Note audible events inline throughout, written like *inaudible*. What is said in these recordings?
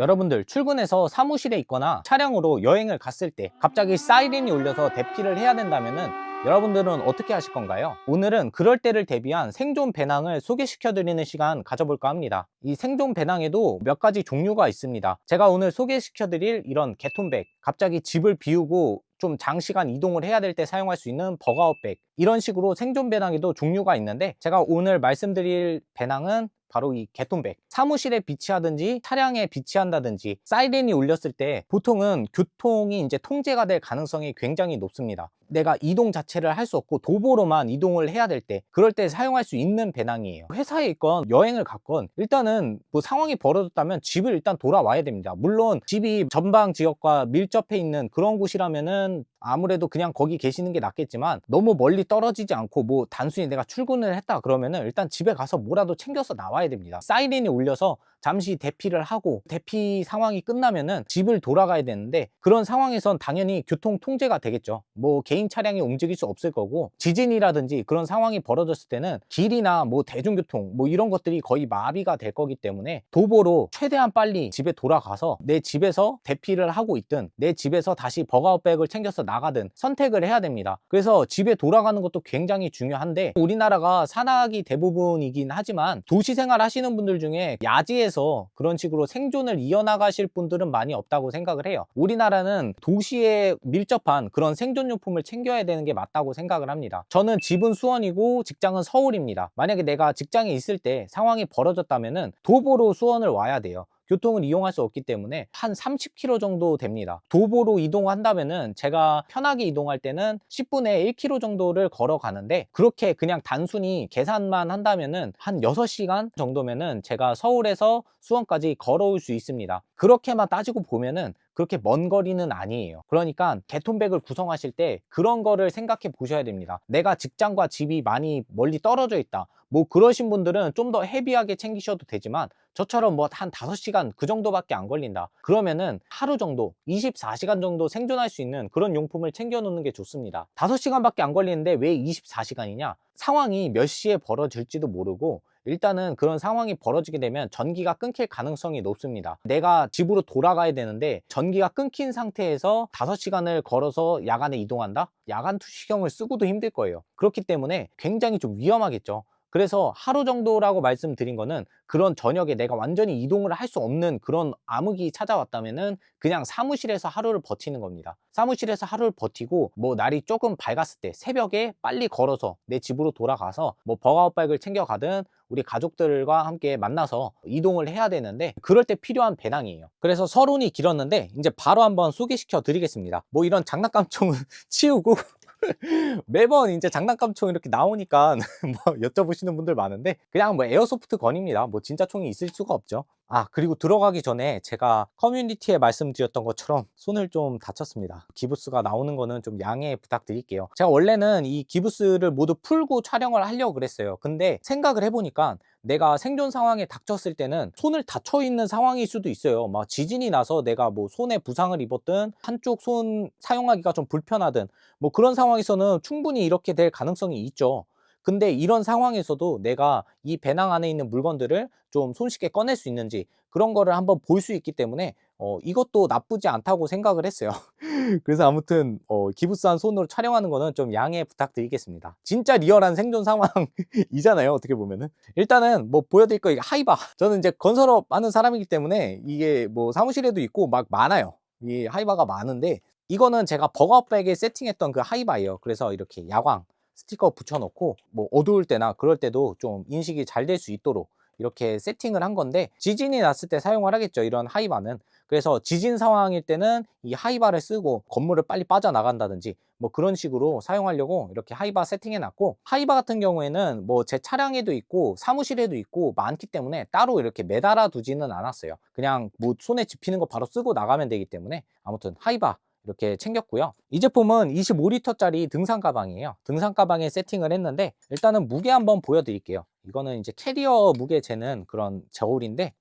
여러분들 출근해서 사무실에 있거나 차량으로 여행을 갔을 때 갑자기 사이렌이 울려서 대피를 해야 된다면은 여러분들은 어떻게 하실 건가요? 오늘은 그럴 때를 대비한 생존 배낭을 소개시켜 드리는 시간 가져볼까 합니다. 이 생존 배낭에도 몇 가지 종류가 있습니다. 제가 오늘 소개시켜 드릴 이런 개톤백, 갑자기 집을 비우고 좀 장시간 이동을 해야 될 때 사용할 수 있는 버가웃백 이런 식으로 생존 배낭에도 종류가 있는데 제가 오늘 말씀드릴 배낭은 바로 이 개톤백. 사무실에 비치하든지 차량에 비치한다든지 사이렌이 울렸을 때 보통은 교통이 이제 통제가 될 가능성이 굉장히 높습니다. 내가 이동 자체를 할 수 없고 도보로만 이동을 해야 될 때 그럴 때 사용할 수 있는 배낭이에요. 회사에 있건 여행을 갔건 일단은 뭐 상황이 벌어졌다면 집을 일단 돌아와야 됩니다. 물론 집이 전방 지역과 밀접해 있는 그런 곳이라면은 아무래도 그냥 거기 계시는 게 낫겠지만 너무 멀리 떨어지지 않고 뭐 단순히 내가 출근을 했다 그러면은 일단 집에 가서 뭐라도 챙겨서 나와야 됩니다. 사이렌이 울려서 잠시 대피를 하고 대피 상황이 끝나면은 집을 돌아가야 되는데 그런 상황에선 당연히 교통 통제가 되겠죠. 뭐 개인 차량이 움직일 수 없을 거고 지진이라든지 그런 상황이 벌어졌을 때는 길이나 뭐 대중교통 뭐 이런 것들이 거의 마비가 될 거기 때문에 도보로 최대한 빨리 집에 돌아가서 내 집에서 대피를 하고 있든 내 집에서 다시 버가웃백을 챙겨서 나가든 선택을 해야 됩니다. 그래서 집에 돌아가는 것도 굉장히 중요한데 우리나라가 산악이 대부분이긴 하지만 도시 생활 하시는 분들 중에 야지에 서 그런 식으로 생존을 이어나가실 분들은 많이 없다고 생각을 해요. 우리나라는 도시에 밀접한 그런 생존용품을 챙겨야 되는 게 맞다고 생각을 합니다. 저는 집은 수원이고 직장은 서울입니다. 만약에 내가 직장에 있을 때 상황이 벌어졌다면은 도보로 수원을 와야 돼요 교통을 이용할 수 없기 때문에 한 30km 정도 됩니다. 도보로 이동한다면은 제가 편하게 이동할 때는 10분에 1km 정도를 걸어가는데 그렇게 그냥 단순히 계산만 한다면은 한 6시간 정도면은 제가 서울에서 수원까지 걸어올 수 있습니다. 그렇게만 따지고 보면은 그렇게 먼 거리는 아니에요. 그러니까 개톤백을 구성하실 때 그런 거를 생각해 보셔야 됩니다. 내가 직장과 집이 많이 멀리 떨어져 있다. 뭐 그러신 분들은 좀 더 헤비하게 챙기셔도 되지만 저처럼 뭐 한 5시간 그 정도밖에 안 걸린다. 그러면은 하루 정도, 24시간 정도 생존할 수 있는 그런 용품을 챙겨 놓는 게 좋습니다. 5시간밖에 안 걸리는데 왜 24시간이냐? 상황이 몇 시에 벌어질지도 모르고 일단은 그런 상황이 벌어지게 되면 전기가 끊길 가능성이 높습니다. 내가 집으로 돌아가야 되는데 전기가 끊긴 상태에서 5시간을 걸어서 야간에 이동한다? 야간 투시경을 쓰고도 힘들 거예요. 그렇기 때문에 굉장히 좀 위험하겠죠. 그래서 하루 정도라고 말씀드린 거는 그런 저녁에 내가 완전히 이동을 할 수 없는 그런 암흑이 찾아왔다면은 그냥 사무실에서 하루를 버티는 겁니다. 사무실에서 하루를 버티고 뭐 날이 조금 밝았을 때 새벽에 빨리 걸어서 내 집으로 돌아가서 뭐 버가웃백을 챙겨가든 우리 가족들과 함께 만나서 이동을 해야 되는데 그럴 때 필요한 배낭이에요. 그래서 서론이 길었는데 이제 바로 한번 소개시켜 드리겠습니다. 뭐 이런 장난감총은 *laughs* 치우고 *laughs* 매번 이제 장난감 총 이렇게 나오니까 *laughs* 뭐 여쭤보시는 분들 많은데 그냥 뭐 에어소프트 건입니다. 뭐 진짜 총이 있을 수가 없죠. 아 그리고 들어가기 전에 제가 커뮤니티에 말씀드렸던 것처럼 손을 좀 다쳤습니다. 기부스가 나오는 거는 좀 양해 부탁드릴게요. 제가 원래는 이 기부스를 모두 풀고 촬영을 하려고 그랬어요. 근데 생각을 해보니까 내가 생존 상황에 닥쳤을 때는 손을 다쳐 있는 상황일 수도 있어요. 막 지진이 나서 내가 뭐 손에 부상을 입었든 한쪽 손 사용하기가 좀 불편하든 뭐 그런 상황에서는 충분히 이렇게 될 가능성이 있죠. 근데 이런 상황에서도 내가 이 배낭 안에 있는 물건들을 좀 손쉽게 꺼낼 수 있는지 그런 거를 한번 볼 수 있기 때문에 어, 이것도 나쁘지 않다고 생각을 했어요. *laughs* 그래서 아무튼 어, 기부스한 손으로 촬영하는 거는 좀 양해 부탁드리겠습니다. 진짜 리얼한 생존 상황이잖아요. 어떻게 보면은 일단은 뭐 보여드릴 거 이게 하이바. 저는 이제 건설업 하는 사람이기 때문에 이게 뭐 사무실에도 있고 막 많아요. 이 하이바가 많은데 이거는 제가 버거백에 세팅했던 그 하이바예요. 그래서 이렇게 야광 스티커 붙여놓고 뭐 어두울 때나 그럴 때도 좀 인식이 잘 될 수 있도록 이렇게 세팅을 한 건데 지진이 났을 때 사용을 하겠죠 이런 하이바는. 그래서 지진 상황일 때는 이 하이바를 쓰고 건물을 빨리 빠져나간다든지 뭐 그런 식으로 사용하려고 이렇게 하이바 세팅해 놨고 하이바 같은 경우에는 뭐 제 차량에도 있고 사무실에도 있고 많기 때문에 따로 이렇게 매달아 두지는 않았어요. 그냥 뭐 손에 집히는 거 바로 쓰고 나가면 되기 때문에 아무튼 하이바 이렇게 챙겼고요. 이 제품은 25리터짜리 등산 가방이에요. 등산 가방에 세팅을 했는데 일단은 무게 한번 보여드릴게요. 이거는 이제 캐리어 무게 재는 그런 저울인데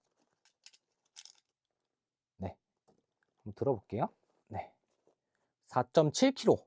네, 한번 들어볼게요. 네, 4.7kg.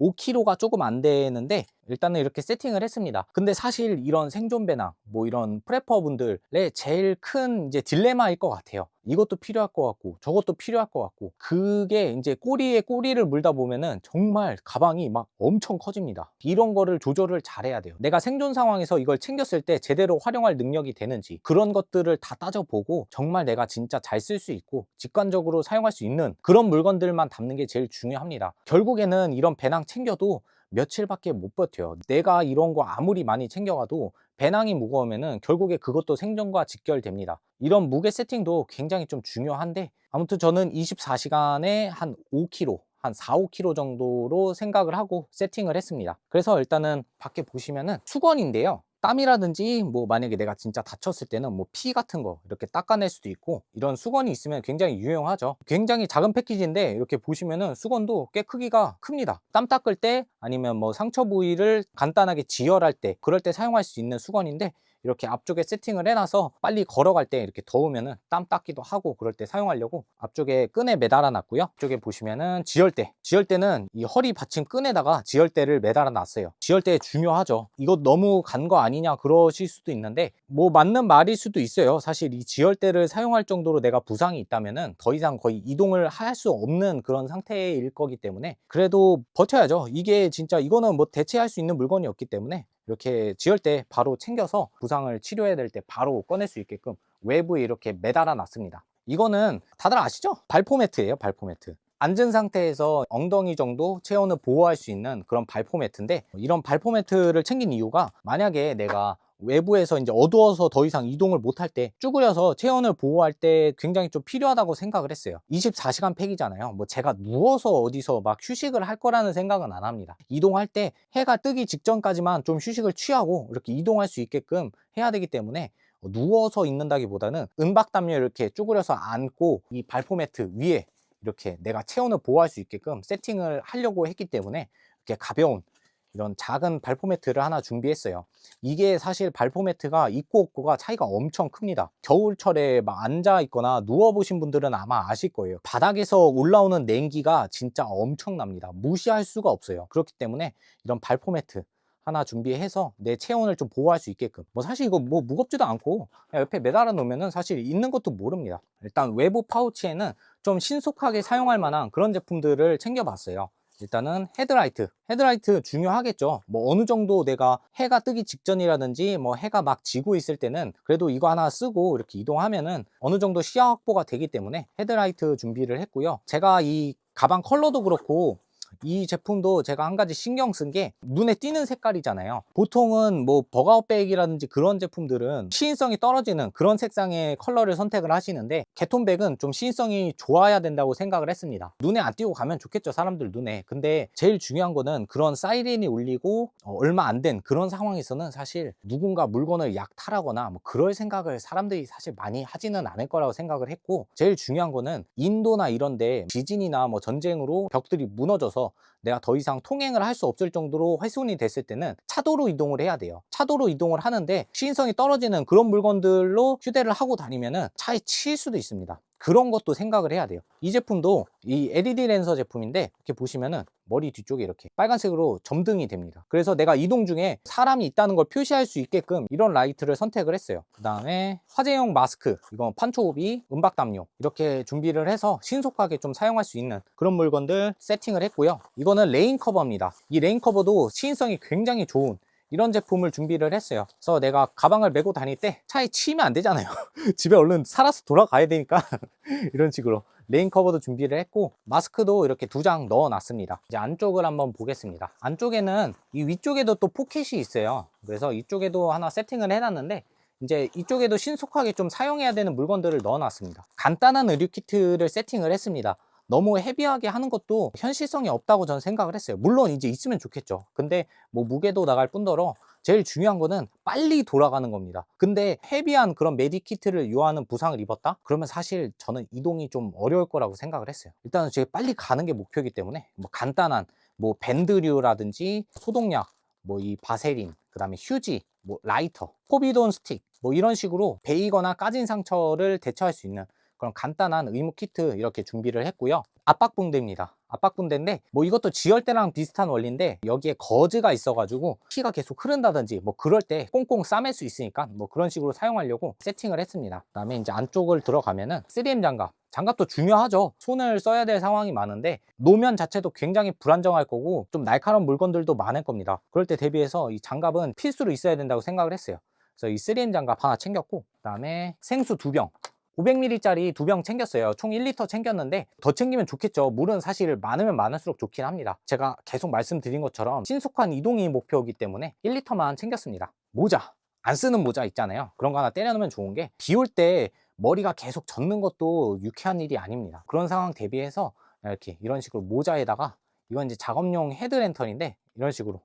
5kg가 조금 안 되는데 일단은 이렇게 세팅을 했습니다. 근데 사실 이런 생존 배낭, 뭐 이런 프레퍼 분들의 제일 큰 이제 딜레마일 것 같아요. 이것도 필요할 것 같고 저것도 필요할 것 같고 그게 이제 꼬리에 꼬리를 물다 보면은 정말 가방이 막 엄청 커집니다. 이런 거를 조절을 잘해야 돼요. 내가 생존 상황에서 이걸 챙겼을 때 제대로 활용할 능력이 되는지 그런 것들을 다 따져보고 정말 내가 진짜 잘 쓸 수 있고 직관적으로 사용할 수 있는 그런 물건들만 담는 게 제일 중요합니다. 결국에는 이런 배낭 챙겨도 며칠밖에 못 버텨요. 내가 이런 거 아무리 많이 챙겨가도 배낭이 무거우면은 결국에 그것도 생존과 직결됩니다. 이런 무게 세팅도 굉장히 좀 중요한데 아무튼 저는 24시간에 한 5kg 한 4, 5kg 정도로 생각을 하고 세팅을 했습니다. 그래서 일단은 밖에 보시면은 수건인데요. 땀이라든지 뭐 만약에 내가 진짜 다쳤을 때는 뭐 피 같은 거 이렇게 닦아낼 수도 있고 이런 수건이 있으면 굉장히 유용하죠. 굉장히 작은 패키지인데 이렇게 보시면은 수건도 꽤 크기가 큽니다. 땀 닦을 때 아니면 뭐 상처 부위를 간단하게 지혈할 때 그럴 때 사용할 수 있는 수건인데 이렇게 앞쪽에 세팅을 해놔서 빨리 걸어갈 때 이렇게 더우면은 땀 닦기도 하고 그럴 때 사용하려고 앞쪽에 끈에 매달아 놨고요. 앞쪽에 보시면은 지혈대. 지혈대는 이 허리 받침 끈에다가 지혈대를 매달아 놨어요. 지혈대 중요하죠. 이거 너무 간 거 아니냐 그러실 수도 있는데 뭐 맞는 말일 수도 있어요. 사실 이 지혈대를 사용할 정도로 내가 부상이 있다면은 더 이상 거의 이동을 할 수 없는 그런 상태일 거기 때문에 그래도 버텨야죠. 이게 진짜 이거는 뭐 대체할 수 있는 물건이 없기 때문에 이렇게 지을 때 바로 챙겨서 부상을 치료해야 될 때 바로 꺼낼 수 있게끔 외부에 이렇게 매달아 놨습니다. 이거는 다들 아시죠? 발포 매트예요, 발포 매트. 앉은 상태에서 엉덩이 정도 체온을 보호할 수 있는 그런 발포 매트인데 이런 발포 매트를 챙긴 이유가 만약에 내가 외부에서 이제 어두워서 더 이상 이동을 못할 때 쭈그려서 체온을 보호할 때 굉장히 좀 필요하다고 생각을 했어요. 24시간 팩이잖아요. 뭐 제가 누워서 어디서 막 휴식을 할 거라는 생각은 안 합니다. 이동할 때 해가 뜨기 직전까지만 좀 휴식을 취하고 이렇게 이동할 수 있게끔 해야 되기 때문에 누워서 있는다기보다는 은박담요 이렇게 쭈그려서 앉고 이 발포 매트 위에 이렇게 내가 체온을 보호할 수 있게끔 세팅을 하려고 했기 때문에 이렇게 가벼운 이런 작은 발포 매트를 하나 준비했어요. 이게 사실 발포 매트가 있고 없고가 차이가 엄청 큽니다. 겨울철에 막 앉아 있거나 누워 보신 분들은 아마 아실 거예요. 바닥에서 올라오는 냉기가 진짜 엄청납니다. 무시할 수가 없어요. 그렇기 때문에 이런 발포 매트 하나 준비해서 내 체온을 좀 보호할 수 있게끔 뭐 사실 이거 뭐 무겁지도 않고 옆에 매달아 놓으면은 사실 있는 것도 모릅니다 일단 외부 파우치에는 좀 신속하게 사용할 만한 그런 제품들을 챙겨봤어요 일단은 헤드라이트. 헤드라이트 중요하겠죠. 뭐 어느 정도 내가 해가 뜨기 직전이라든지 뭐 해가 막 지고 있을 때는 그래도 이거 하나 쓰고 이렇게 이동하면은 어느 정도 시야 확보가 되기 때문에 헤드라이트 준비를 했고요. 제가 이 가방 컬러도 그렇고 이 제품도 제가 한 가지 신경 쓴 게 눈에 띄는 색깔이잖아요. 보통은 뭐 버가웃백이라든지 그런 제품들은 시인성이 떨어지는 그런 색상의 컬러를 선택을 하시는데 개톤백은 좀 시인성이 좋아야 된다고 생각을 했습니다. 눈에 안 띄고 가면 좋겠죠 사람들 눈에. 근데 제일 중요한 거는 그런 사이렌이 울리고 어, 얼마 안 된 그런 상황에서는 사실 누군가 물건을 약탈하거나 뭐 그럴 생각을 사람들이 사실 많이 하지는 않을 거라고 생각을 했고 제일 중요한 거는 인도나 이런데 지진이나 뭐 전쟁으로 벽들이 무너져 서 내가 더 이상 통행을 할 수 없을 정도로 훼손이 됐을 때는 차도로 이동을 해야 돼요. 차도로 이동을 하는데 시인성이 떨어지는 그런 물건들로 휴대를 하고 다니면은 차에 치일 수도 있습니다. 그런 것도 생각을 해야 돼요. 이 제품도 이 LED 랜서 제품인데 이렇게 보시면은 머리 뒤쪽에 이렇게 빨간색으로 점등이 됩니다. 그래서 내가 이동 중에 사람이 있다는 걸 표시할 수 있게끔 이런 라이트를 선택을 했어요. 그 다음에 화재용 마스크, 이건 판초비, 은박담요 이렇게 준비를 해서 신속하게 좀 사용할 수 있는 그런 물건들 세팅을 했고요. 이거는 레인 커버입니다. 이 레인 커버도 시인성이 굉장히 좋은 이런 제품을 준비를 했어요. 그래서 내가 가방을 메고 다닐 때 차에 치면 안 되잖아요. *laughs* 집에 얼른 살아서 돌아가야 되니까 *laughs* 이런 식으로 레인 커버도 준비를 했고 마스크도 이렇게 두 장 넣어 놨습니다. 이제 안쪽을 한번 보겠습니다. 안쪽에는 이 위쪽에도 또 포켓이 있어요. 그래서 이쪽에도 하나 세팅을 해놨는데 이제 이쪽에도 신속하게 좀 사용해야 되는 물건들을 넣어 놨습니다. 간단한 의류 키트를 세팅을 했습니다. 너무 헤비하게 하는 것도 현실성이 없다고 저는 생각을 했어요. 물론 이제 있으면 좋겠죠. 근데 뭐 무게도 나갈 뿐더러 제일 중요한 거는 빨리 돌아가는 겁니다. 근데 헤비한 그런 메디키트를 요하는 부상을 입었다? 그러면 사실 저는 이동이 좀 어려울 거라고 생각을 했어요. 일단은 제가 빨리 가는 게 목표이기 때문에 뭐 간단한 뭐 밴드류라든지 소독약, 뭐 이 바세린, 그 다음에 휴지, 뭐 라이터, 포비돈 스틱 뭐 이런 식으로 베이거나 까진 상처를 대처할 수 있는 그런 간단한 의무 키트 이렇게 준비를 했고요. 압박붕대입니다. 압박붕대인데 뭐 이것도 지열대랑 비슷한 원리인데 여기에 거즈가 있어가지고 피가 계속 흐른다든지 뭐 그럴 때 꽁꽁 싸맬 수 있으니까 뭐 그런 식으로 사용하려고 세팅을 했습니다. 그다음에 이제 안쪽을 들어가면은 3M 장갑 장갑도 중요하죠. 손을 써야 될 상황이 많은데 노면 자체도 굉장히 불안정할 거고 좀 날카로운 물건들도 많을 겁니다. 그럴 때 대비해서 이 장갑은 필수로 있어야 된다고 생각을 했어요. 그래서 이 3M 장갑 하나 챙겼고 그다음에 생수 두 병. 500ml짜리 두 병 챙겼어요. 총 1리터 챙겼는데 더 챙기면 좋겠죠. 물은 사실 많으면 많을수록 좋긴 합니다. 제가 계속 말씀드린 것처럼 신속한 이동이 목표이기 때문에 1리터만 챙겼습니다. 모자. 안 쓰는 모자 있잖아요. 그런 거 하나 때려놓으면 좋은 게 비 올 때 머리가 계속 젖는 것도 유쾌한 일이 아닙니다. 그런 상황 대비해서 이렇게 이런 식으로 모자에다가 이건 이제 작업용 헤드랜턴인데 이런 식으로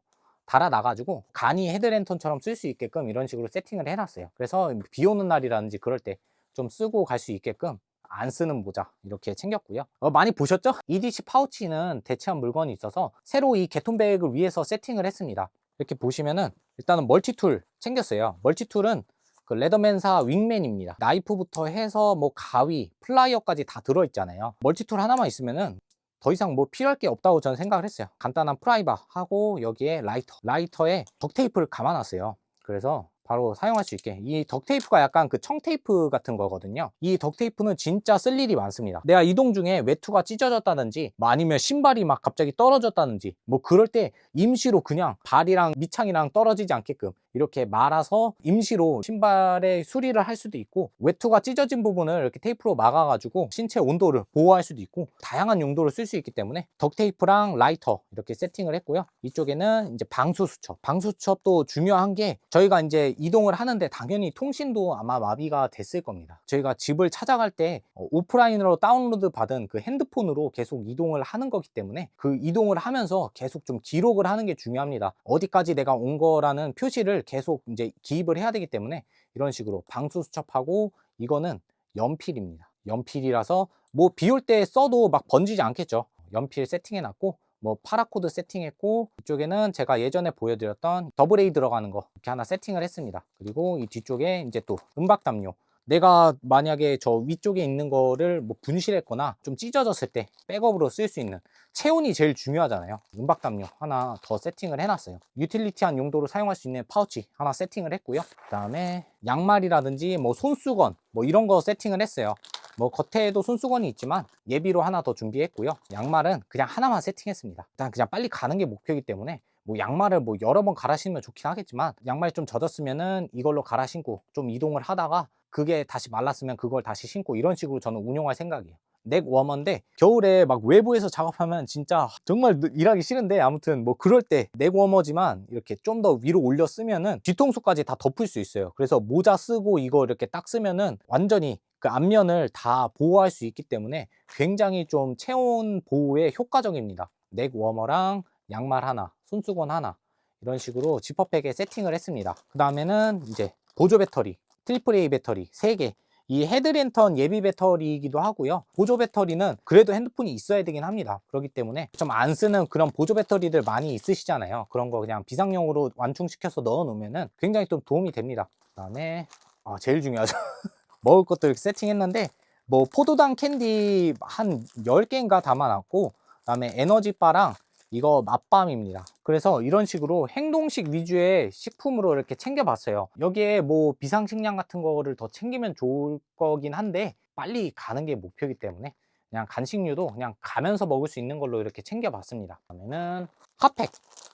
달아놔가지고 간이 헤드랜턴처럼 쓸 수 있게끔 이런 식으로 세팅을 해놨어요. 그래서 비 오는 날이라든지 그럴 때 좀 쓰고 갈 수 있게끔 안 쓰는 모자 이렇게 챙겼고요. 어, 많이 보셨죠? EDC 파우치는 대체한 물건이 있어서 새로 이 개통백을 위해서 세팅을 했습니다. 이렇게 보시면은 일단은 멀티툴 챙겼어요. 멀티툴은 그 레더맨사 윙맨입니다. 나이프부터 해서 뭐 가위, 플라이어까지 다 들어있잖아요. 멀티툴 하나만 있으면은 더 이상 뭐 필요할 게 없다고 저는 생각을 했어요. 간단한 프라이바 하고 여기에 라이터, 라이터에 덕테이프를 감아놨어요. 그래서 바로 사용할 수 있게. 이 덕테이프가 약간 그 청테이프 같은 거거든요. 이 덕테이프는 진짜 쓸 일이 많습니다. 내가 이동 중에 외투가 찢어졌다든지 뭐 아니면 신발이 막 갑자기 떨어졌다든지 뭐 그럴 때 임시로 그냥 발이랑 밑창이랑 떨어지지 않게끔 이렇게 말아서 임시로 신발의 수리를 할 수도 있고 외투가 찢어진 부분을 이렇게 테이프로 막아가지고 신체 온도를 보호할 수도 있고 다양한 용도로 쓸 수 있기 때문에 덕테이프랑 라이터 이렇게 세팅을 했고요. 이쪽에는 이제 방수 수첩. 방수 수첩도 중요한 게 저희가 이제 이동을 하는데 당연히 통신도 아마 마비가 됐을 겁니다 저희가 집을 찾아갈 때 어, 오프라인으로 다운로드 받은 그 핸드폰으로 계속 이동을 하는 거기 때문에 그 이동을 하면서 계속 좀 기록을 하는 게 중요합니다 어디까지 내가 온 거라는 표시를 계속 이제 기입을 해야 되기 때문에 이런 식으로 방수 수첩하고 이거는 연필입니다. 연필이라서 뭐 비 올 때 써도 막 번지지 않겠죠. 연필 세팅해 놨고 뭐 파라코드 세팅했고 이쪽에는 제가 예전에 보여드렸던 더블 A 들어가는 거 이렇게 하나 세팅을 했습니다. 그리고 이 뒤쪽에 이제 또 음박 담요. 내가 만약에 저 위쪽에 있는 거를 뭐 분실했거나 좀 찢어졌을 때 백업으로 쓸 수 있는 체온이 제일 중요하잖아요. 음박 담요 하나 더 세팅을 해놨어요. 유틸리티한 용도로 사용할 수 있는 파우치 하나 세팅을 했고요. 그 다음에 양말이라든지 뭐 손수건 뭐 이런 거 세팅을 했어요 뭐 겉에도 손수건이 있지만 예비로 하나 더 준비했고요. 양말은 그냥 하나만 세팅했습니다. 일단 그냥 빨리 가는 게 목표이기 때문에 뭐 양말을 뭐 여러 번 갈아 신으면 좋긴 하겠지만 양말이 좀 젖었으면은 이걸로 갈아 신고 좀 이동을 하다가 그게 다시 말랐으면 그걸 다시 신고 이런 식으로 저는 운용할 생각이에요. 넥 워머인데 겨울에 막 외부에서 작업하면 진짜 정말 일하기 싫은데 아무튼 뭐 그럴 때 넥 워머지만 이렇게 좀 더 위로 올려 쓰면은 뒤통수까지 다 덮을 수 있어요. 그래서 모자 쓰고 이거 이렇게 딱 쓰면은 완전히 그 앞면을 다 보호할 수 있기 때문에 굉장히 좀 체온 보호에 효과적입니다. 넥 워머랑 양말 하나 손수건 하나 이런 식으로 지퍼백에 세팅을 했습니다. 그 다음에는 이제 보조 배터리 트리플 A 배터리 3개. 이 헤드랜턴 예비 배터리이기도 하고요. 보조 배터리는 그래도 핸드폰이 있어야 되긴 합니다. 그렇기 때문에 좀 안 쓰는 그런 보조 배터리들 많이 있으시잖아요. 그런 거 그냥 비상용으로 완충시켜서 넣어 놓으면 굉장히 좀 도움이 됩니다. 그 다음에 아 제일 중요하죠 *laughs* 먹을 것도 세팅했는데 뭐 포도당 캔디 한 10개인가 담아놨고 그 다음에 에너지바랑 이거 맛밤입니다. 그래서 이런 식으로 행동식 위주의 식품으로 이렇게 챙겨봤어요. 여기에 뭐 비상식량 같은 거를 더 챙기면 좋을 거긴 한데 빨리 가는 게 목표이기 때문에 그냥 간식류도 그냥 가면서 먹을 수 있는 걸로 이렇게 챙겨봤습니다. 그러면은 핫팩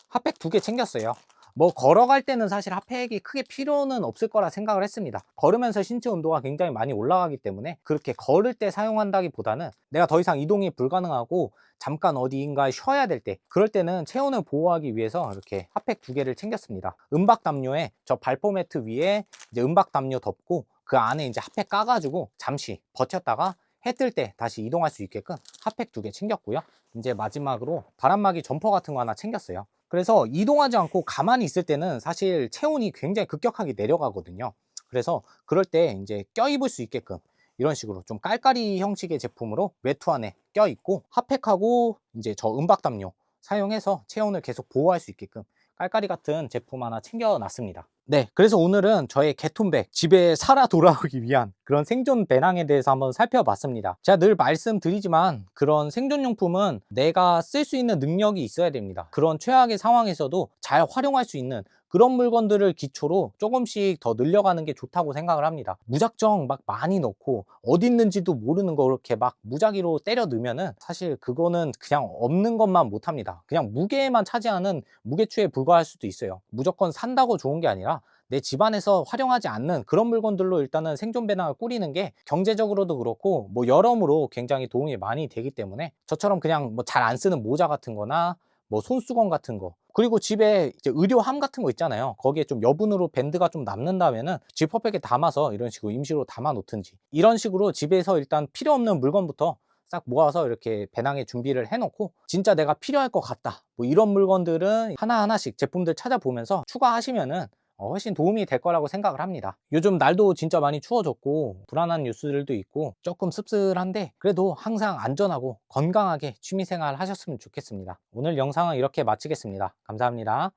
핫팩 두 개 챙겼어요 뭐 걸어갈 때는 사실 핫팩이 크게 필요는 없을 거라 생각을 했습니다. 걸으면서 신체 온도가 굉장히 많이 올라가기 때문에 그렇게 걸을 때 사용한다기보다는 내가 더 이상 이동이 불가능하고 잠깐 어디인가에 쉬어야 될 때 그럴 때는 체온을 보호하기 위해서 이렇게 핫팩 두 개를 챙겼습니다. 은박 담요에 저 발포 매트 위에 이제 은박 담요 덮고 그 안에 이제 핫팩 까가지고 잠시 버텼다가 해뜰때 다시 이동할 수 있게끔 핫팩 두 개 챙겼고요. 이제 마지막으로 바람막이 점퍼 같은 거 하나 챙겼어요 그래서 이동하지 않고 가만히 있을 때는 사실 체온이 굉장히 급격하게 내려가거든요. 그래서 그럴 때 이제 껴입을 수 있게끔 이런 식으로 좀 깔깔이 형식의 제품으로 외투 안에 껴있고 핫팩하고 이제 저 은박 담요 사용해서 체온을 계속 보호할 수 있게끔 깔깔이 같은 제품 하나 챙겨놨습니다. 네, 그래서 오늘은 저의 개톤백, 집에 살아 돌아오기 위한 그런 생존 배낭에 대해서 한번 살펴봤습니다. 제가 늘 말씀드리지만 그런 생존용품은 내가 쓸 수 있는 능력이 있어야 됩니다. 그런 최악의 상황에서도 잘 활용할 수 있는 그런 물건들을 기초로 조금씩 더 늘려가는 게 좋다고 생각을 합니다. 무작정 막 많이 넣고 어디 있는지도 모르는 거 이렇게 막 무작위로 때려 넣으면은 사실 그거는 그냥 없는 것만 못합니다. 그냥 무게만 차지하는 무게추에 불과할 수도 있어요. 무조건 산다고 좋은 게 아니라 내 집안에서 활용하지 않는 그런 물건들로 일단은 생존 배낭을 꾸리는 게 경제적으로도 그렇고 뭐 여러모로 굉장히 도움이 많이 되기 때문에 저처럼 그냥 뭐 잘 안 쓰는 모자 같은 거나 뭐 손수건 같은 거 그리고 집에 이제 의료함 같은 거 있잖아요. 거기에 좀 여분으로 밴드가 좀 남는다면은 지퍼백에 담아서 이런 식으로 임시로 담아 놓든지 이런 식으로 집에서 일단 필요 없는 물건부터 싹 모아서 이렇게 배낭에 준비를 해놓고 진짜 내가 필요할 것 같다. 뭐 이런 물건들은 하나하나씩 제품들 찾아보면서 추가하시면은 어, 훨씬 도움이 될 거라고 생각을 합니다. 요즘 날도 진짜 많이 추워졌고 불안한 뉴스들도 있고 조금 씁쓸한데 그래도 항상 안전하고 건강하게 취미생활 하셨으면 좋겠습니다. 오늘 영상은 이렇게 마치겠습니다. 감사합니다.